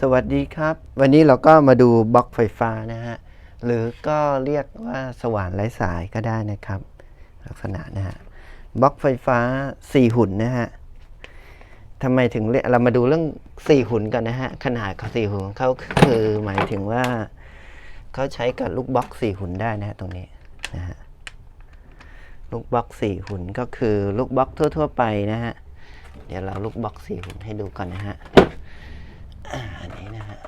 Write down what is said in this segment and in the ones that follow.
สวัสดีครับ วันนี้เราก็มาดูบล็อกไฟฟ้านะฮะ หรือก็เรียกว่าสว่านไร้สายก็ได้นะครับ ลักษณะนะฮะบล็อกไฟฟ้า 4 หุ่นนะฮะทำไมถึงเรียกเรามาดูเรื่อง 4 หุ่นกันนะฮะ ขนาดของ4หุ่นเขาคือหมายถึงว่าเขาใช้กับลูกบล็อก 4 หุ่นได้นะฮะตรงนี้นะฮะลูกบล็อก 4 หุ่นก็คือลูกบล็อกทั่ว ๆ ไปนะฮะ เดี๋ยวเราลูกบล็อก 4 หุ่นให้ดูก่อนนะฮะ อ่าอันนี้นะฮะ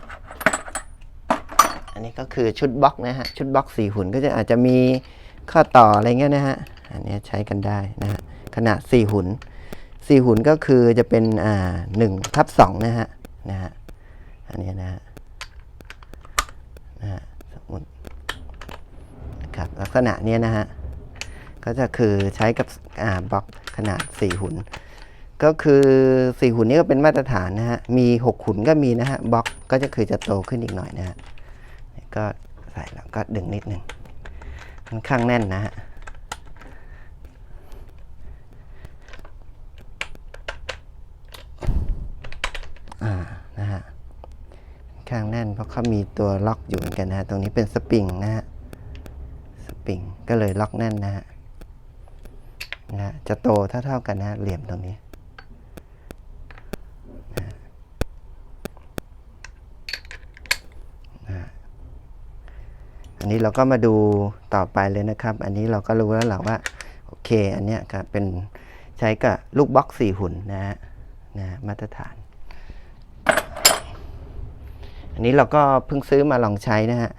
อันนี้ก็คือชุดบล็อกนะฮะ ชุดบล็อกสี่หุ่นก็จะอาจจะมีข้อต่ออะไรเงี้ยนะฮะ อันนี้ใช้กันได้นะฮะ ขนาดสี่หุ่นสี่หุ่นก็คือจะเป็นอ่าหนึ่งทับสองนะฮะ นะฮะ อันนี้นะฮะ นะฮะสมมตินะครับลักษณะเนี้ยนะฮะ ก็จะคือใช้กับอ่าบล็อกขนาดสี่หุ่นก็คือสี่หุ่นนี้ก็เป็นมาตรฐานนะฮะ มีหกหุ่นก็มีนะฮะ บล็อกก็จะคือจะโตขึ้นอีกหน่อยนะฮะ ก็ใส่แล้วก็ดึงนิดหนึ่งค่อนข้างแน่นนะฮะอ่านะฮะค้างแน่นเพราะเขามีตัวล็อกอยู่เหมือนกันนะฮะตรงนี้เป็นสปริงนะฮะสปริงก็เลยล็อกแน่นนะฮะนะฮะจะโตเท่าๆกันนะเหลี่ยมตรงนี้ นนี้เราก็มาดูต่อไปเลยนะครับ อันนี้เราก็รู้แล้วแหละว่าโอเค อันเนี้ยก็เป็นใช้กับลูกบล็อกสี่หุ่นนะฮะนะมาตรฐาน อันนี้เราก็เพิ่งซื้อมาลองใช้นะฮะ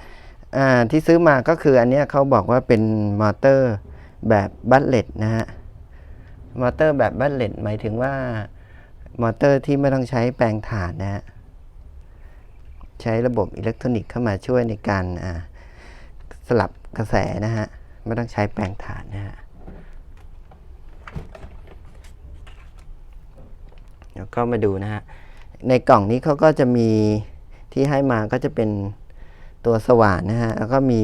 อ่าที่ซื้อมาก็คืออันเนี้ยเขาบอกว่าเป็นมอเตอร์แบบบัตเลตนะฮะมอเตอร์แบบบัตเลตหมายถึงว่ามอเตอร์ที่ไม่ต้องใช้แปลงถ่านนะฮะใช้ระบบอิเล็กทรอนิกส์เข้ามาช่วยในการอ่า สลับกระแสนะฮะ ไม่ต้องใช้แปลงถ่านนะฮะ แล้วก็มาดูนะฮะ ในกล่องนี้เขาก็จะมีที่ให้มาก็จะเป็นตัวสว่านนะฮะ แล้วก็มี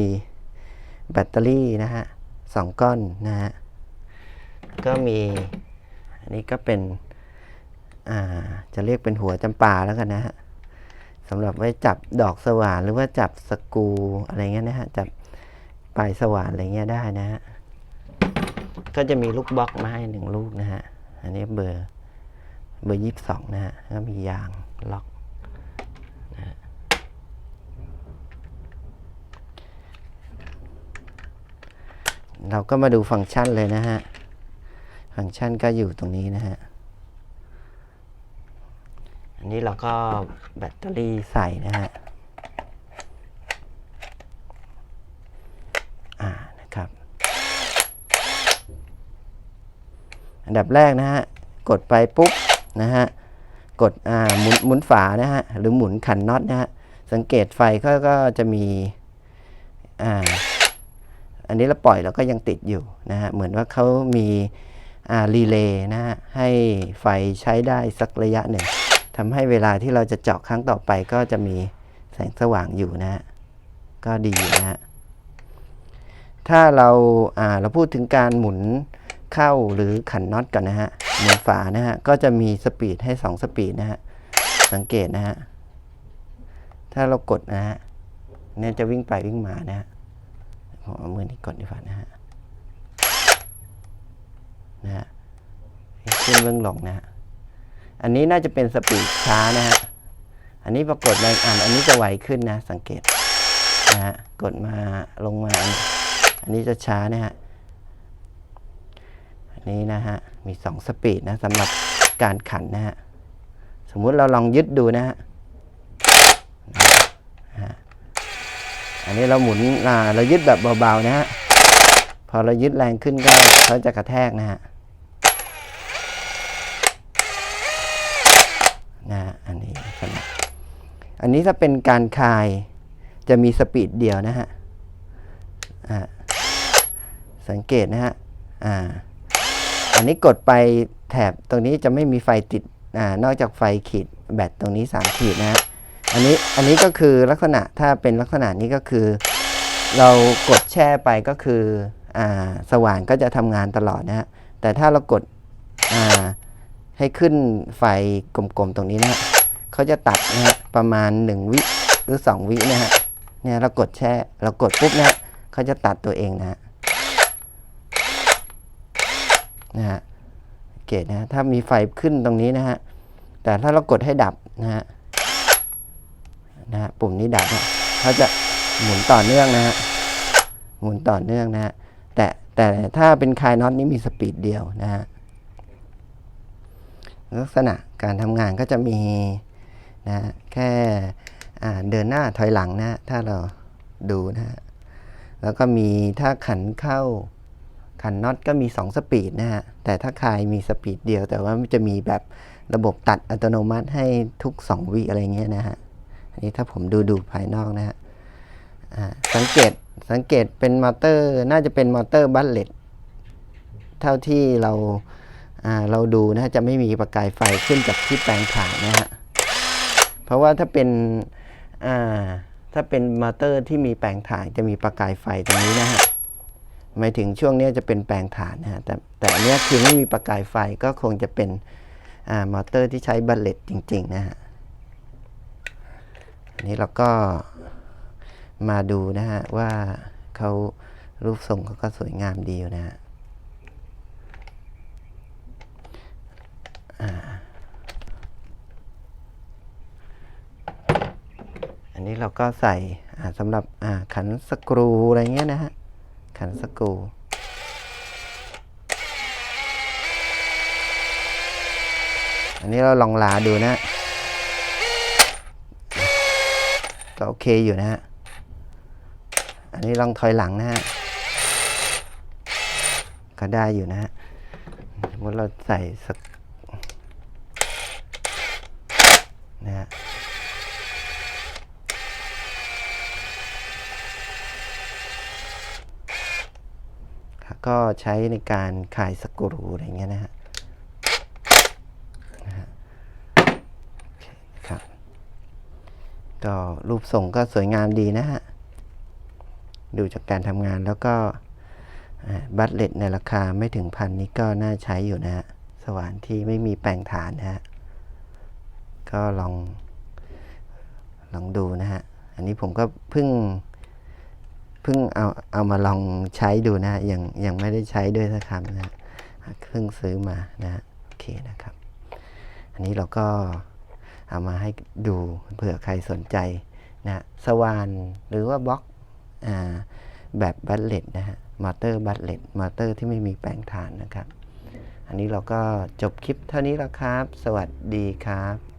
แบตเตอรี่นะฮะสองก้อนนะฮะ ก็มีอันนี้ก็เป็น อ่า จะเรียกเป็นหัวจำปาแล้วกันนะฮะสำหรับไว้จับดอกสว่านหรือว่าจับสกูอะไรเงี้ยนะฮะ จับ ปลายสว่านอะไรเงี้ยได้นะฮะ ก็จะมีลูกบล็อกมาให้หนึ่งลูกนะฮะ อันนี้เบอร์เบอร์ยี่สิบสองนะฮะแล้วมียางล็อกนะเราก็มาดูฟังก์ชันเลยนะฮะ ฟังก์ชันก็อยู่ตรงนี้นะฮะ อันนี้เราก็แบตเตอรี่ใส่นะฮะ อ่า นะครับ อันดับแรกนะฮะ กดไปปุ๊บนะฮะ กดอ่าหมุนหมุนฝานะฮะ หรือหมุนขันน็อตนะฮะ สังเกตไฟก็ก็จะมีอ่าอันนี้เราปล่อยแล้วก็ยังติดอยู่นะฮะ เหมือนว่าเขามีอ่ารีเลย์นะฮะ ให้ไฟใช้ได้สักระยะหนึ่งทำให้เวลาที่เราจะเจาะครั้งต่อไปก็จะมีแสงสว่างอยู่นะฮะ ก็ดีนะฮะ ถ้าเราอ่าเราพูดถึงการหมุน เข้าหรือขันน็อตกันนะฮะหมุนฝานะฮะ ก็จะมีสปีดให้ 2 สปีดนะฮะ สังเกตนะฮะ ถ้าเรากดนะฮะ เนี่ยจะวิ่งไปวิ่งมานะฮะผมเอามือนี้กดดีกว่านะฮะ นะฮะขึ้นเบื้องลงนะฮะ อันนี้น่าจะเป็นสปีดช้านะฮะ อันนี้ปรากฏแรงอ่านอันนี้จะไวขึ้นนะ สังเกตนะฮะ กดมาลงมา อันนี้จะช้านะฮะ นนี้นะฮะ มีสองสปีดนะสำหรับการขันนะฮะ สมมุติเราลองยึดดูนะฮะ อันนี้เราหมุนอ่าเรายึดแบบเบาๆนะฮะ พอเรายึดแรงขึ้นก็เขาจะกระแทกนะฮะนะฮะอันนี้สำหรับอันนี้ถ้าเป็นการคายจะมีสปีดเดียวนะฮะ สังเกตนะฮะ อ่า นนี้กดไปแถบตรงนี้จะไม่มีไฟติดอ่านอกจากไฟขีดแบตตรงนี้ 3 ขีดนะฮะอันนี้อันนี้ก็คือลักษณะถ้าเป็นลักษณะนี้ก็คือ เรากดแช่ไปก็คืออ่าสว่านก็จะทำงานตลอดนะฮะแต่ถ้าเรากดอ่าให้ขึ้นไฟกลมๆตรงนี้นะฮะเขาจะตัดนะฮะประมาณ 1 วิหรือ 2 วินะฮะเนี่ยเรากดแช่เรากดปุ๊บนะฮะเขาจะตัดตัวเองนะฮะ นะฮะเกตนะถ้ามีไฟขึ้นตรงนี้นะฮะแต่ถ้าเรากดให้ดับนะฮะนะฮะปุ่มนี้ดับนะเขาจะหมุนต่อเนื่องนะฮะหมุนต่อเนื่องนะฮะแต่แต่ถ้าเป็นคลายน็อตนี้มีสปีดเดียวนะฮะลักษณะการทำงานก็จะมีนะแค่เดินหน้าถอยหลังนะถ้าเราดูนะฮะแล้วก็มีถ้าขันเข้า ขันน็อตก็มี 2 สปีดนะฮะ แต่ถ้าคายมีสปีดเดียว แต่ว่ามันจะมีแบบระบบตัดอัตโนมัติให้ทุก 2 วิอะไรเงี้ยนะฮะ อันนี้ถ้าผมดูดูภายนอกนะฮะสังเกตสังเกตเป็นมอเตอร์น่าจะเป็นมอเตอร์บัลเลตเท่าที่เราเราดูนะจะไม่มีประกายไฟขึ้นจากที่แปลงถ่ายนะฮะ เพราะว่าถ้าเป็นถ้าเป็นมอเตอร์ที่มีแปลงถ่ายจะมีประกายไฟตรงนี้นะฮะ หมายถึงช่วงนี้จะเป็นแปลงถ่านนะฮะแต่แต่อันนี้คือไม่มีประกายไฟก็คงจะเป็นอ่ามอเตอร์ที่ใช้บัลเลตจริง ๆ นะฮะอันนี้เราก็มาดูนะฮะว่าเขารูปทรงเขาก็สวยงามดีอยู่นะฮะอันนี้เราก็ใส่สำหรับขันสกรูอะไรเงี้ยนะฮะ ขันสกูอันนี้เราลองลาดูนะ ก็โอเคอยู่นะฮะ อันนี้ลองถอยหลังนะฮะ ก็ได้อยู่นะฮะสมมติเราใส่สักนะฮะ ก็ใช้ในการขายสกรูอะไรเงี้ยนะฮะนะฮะครับก็รูปทรงก็สวยงามดีนะฮะ ดูจากการทำงานแล้วก็บัตเลตในราคาไม่ถึงพันนี้ก็น่าใช้อยู่นะฮะ สว่านที่ไม่มีแปลงฐานนะฮะ ก็ลอง ลองดูนะฮะ อันนี้ผมก็เพิ่ง เพิ่งเอาเอามาลองใช้ดูนะยังยังไม่ได้ใช้ด้วยสักคำนะฮะเพิ่งซื้อมานะโอเคนะครับ อันนี้เราก็เอามาให้ดูเผื่อใครสนใจนะสว่านหรือว่าบล็อกอ่าแบบบัตเลตนะฮะมอเตอร์บัตเลตมอเตอร์ที่ไม่มีแปลงฐานนะครับ อันนี้เราก็จบคลิปเท่านี้แล้วครับ สวัสดีครับ